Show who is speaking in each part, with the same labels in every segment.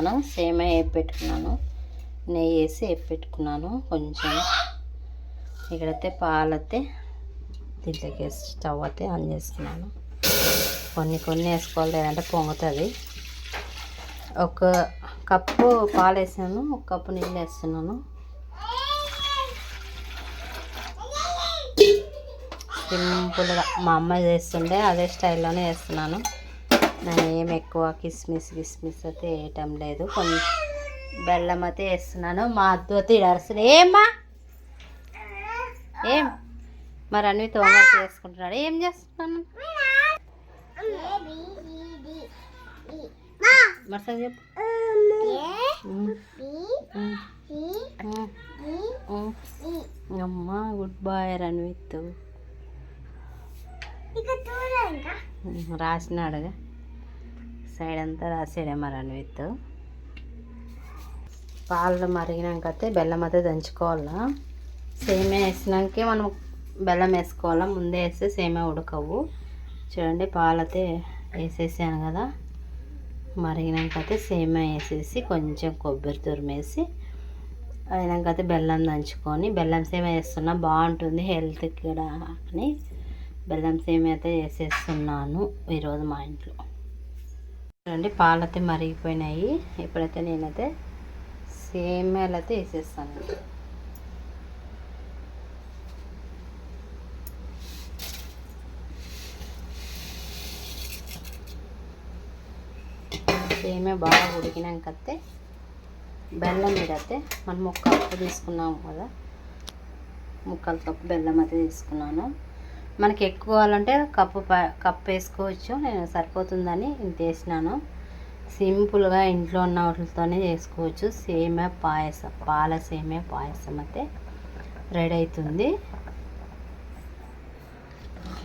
Speaker 1: పెట్టుకున్నాను సేమే వేపి పెట్టుకున్నాను నెయ్యి వేసి వేపి పెట్టుకున్నాను కొంచెం. ఇక్కడైతే పాలైతే దీంట్లోకి వేసి స్టవ్ అయితే ఆన్ చేస్తున్నాను కొన్ని కొన్ని వేసుకోవాలి లేదంటే పొంగుతుంది. ఒక కప్పు పాలు వేసాను ఒక కప్పు నీళ్ళు వేస్తున్నాను. సింపుల్గా మా అమ్మ చేస్తుండే అదే స్టైల్లోనే వేస్తున్నాను. నేను ఏం ఎక్కువ కిస్మిస్ కిస్మిస్ అయితే వేయటం లేదు. కొంచెం బెల్లం అయితే వేస్తున్నాను. మా అద్దు అయితే ఇడరుస్తుంది ఏమ్మా? ఏం? మరి అన్ని తోమర్స్ చేసుకుంటున్నాడు. ఏం చేస్తున్నాను? చెప్పు. అమ్మా గుడ్ బాయ్ రణ్విత్. రాసినాడుగా. సైడ్ అంతా రాసాడే మరి రణ్విత్ పాలు మరిగినాకైతే బెల్లం అయితే దంచుకోవాలా. సేమే వేసినాకే మనం బెల్లం వేసుకోవాలా. ముందే వేస్తే సేమే ఉడకవు. చూడండి పాలు అయితే వేసేసాను కదా. మరిగినాకైతే సేమే వేసేసి కొంచెం కొబ్బరి తురిమేసి అయినాకైతే బెల్లం దంచుకొని బెల్లం సేమ వేస్తున్నా బాగుంటుంది హెల్త్కి కూడా అని. బెల్లం సేమ అయితే వేసేస్తున్నాను ఈరోజు మా ఇంట్లో. చూడండి పాలు అయితే మరిగిపోయినాయి. ఇప్పుడైతే నేనైతే సేమ్యాలు అయితే వేసేస్తాను. సేమే బాగా ఉడికినాకైతే బెల్లం మీద అయితే మనం ఒక కప్పు తీసుకున్నాము కదా. ముక్కలు కప్పు బెల్లం అయితే తీసుకున్నాను. మనకి ఎక్కువ కావాలంటే కప్పు కప్పు వేసుకోవచ్చు. నేను సరిపోతుందని ఇంత వేసినాను సింపుల్గా ఇంట్లో ఉన్న వాటితోనే చేసుకోవచ్చు. సేమే పాయసం పాల సేమే పాయసం అయితే రెడీ అవుతుంది.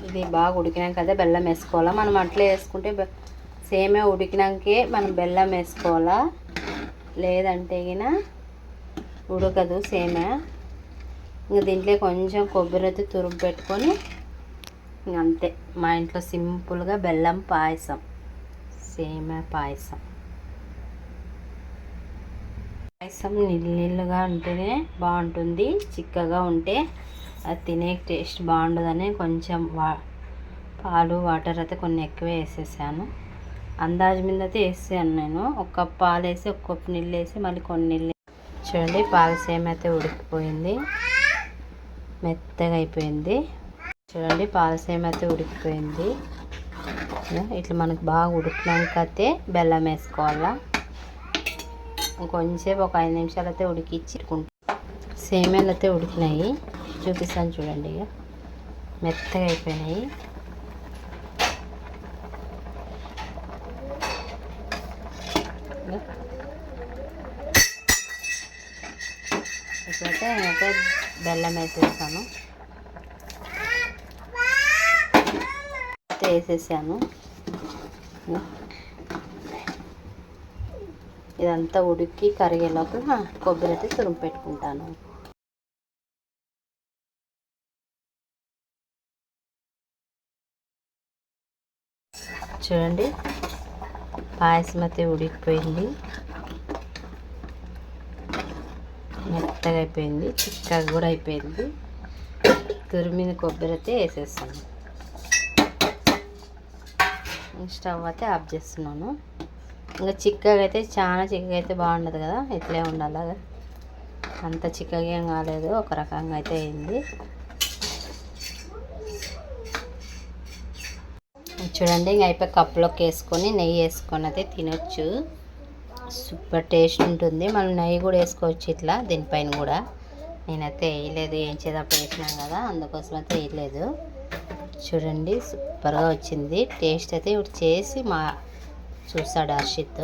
Speaker 1: ఇది బాగా ఉడికినాక అదే బెల్లం వేసుకోవాలా? మనం అట్లే వేసుకుంటే సేమే ఉడికినాకే మనం బెల్లం వేసుకోవాలా? లేదంటే గిన ఉడకదు సేమే. ఇంకా దీంట్లో కొంచెం కొబ్బరి అయితే తురుము పెట్టుకొని అంతే మా ఇంట్లో సింపుల్గా బెల్లం పాయసం. సేమే పాయసం. పాయసం నీళ్ళు నీళ్ళుగా ఉంటేనే బాగుంటుంది. చిక్కగా ఉంటే అది తినే టేస్ట్ బాగుండదని కొంచెం వా పాలు వాటర్ అయితే కొన్ని ఎక్కువ వేసేసాను. అందాజు మీద అయితే వేసాను నేను. ఒక కప్ పాలు వేసి ఒక కప్పు నీళ్ళు వేసి మళ్ళీ కొన్ని నీళ్ళు చూడండి పాలసేమ అయితే ఉడికిపోయింది. మెత్తగా అయిపోయింది. చూడండి పాల అయితే ఉడికిపోయింది. ఇట్లా మనకు బాగా ఉడికినాక అయితే బెల్లం వేసుకోవాలా. కొంచెంసేపు ఒక ఐదు నిమిషాలు అయితే ఉడికిచ్చి సేమ్యాలు అయితే ఉడికినాయి. చూపిస్తాను చూడండి ఇక. మెత్తగా అయిపోయినాయి. ఇప్పుడైతే నేనైతే బెల్లం వేసేస్తాను. అయితే వేసేసాను. ఇదంతా ఉడికి కరిగే లోపల కొబ్బరి అయితే తురుము పెట్టుకుంటాను. చూడండి పాయసం అయితే ఉడికిపోయింది. మెత్తగా అయిపోయింది చిక్కగా కూడా అయిపోయింది. తురిమిన కొబ్బరి అయితే వేసేస్తాను. స్టవ్ అయితే ఆఫ్ చేస్తున్నాను. ఇంకా చిక్కగా అయితే చాలా చిక్కగా అయితే బాగుండదు కదా ఇట్లే ఉండాలి అంత చిక్కగా ఏం కాలేదు ఒక రకంగా అయితే అయింది. చూడండి ఇంక అయిపోయి కప్పులోకి వేసుకొని నెయ్యి వేసుకొని అయితే తినొచ్చు. సూపర్ టేస్ట్ ఉంటుంది. మనం నెయ్యి కూడా వేసుకోవచ్చు ఇట్లా దీనిపైన కూడా. నేనైతే వేయలేదు ఏం చేద్దాం వేసినాం కదా అందుకోసం అయితే వేయలేదు. చూడండి సూపర్గా వచ్చింది. టేస్ట్ అయితే ఇప్పుడు చేసి మా చూస్తాడు హర్షిత్.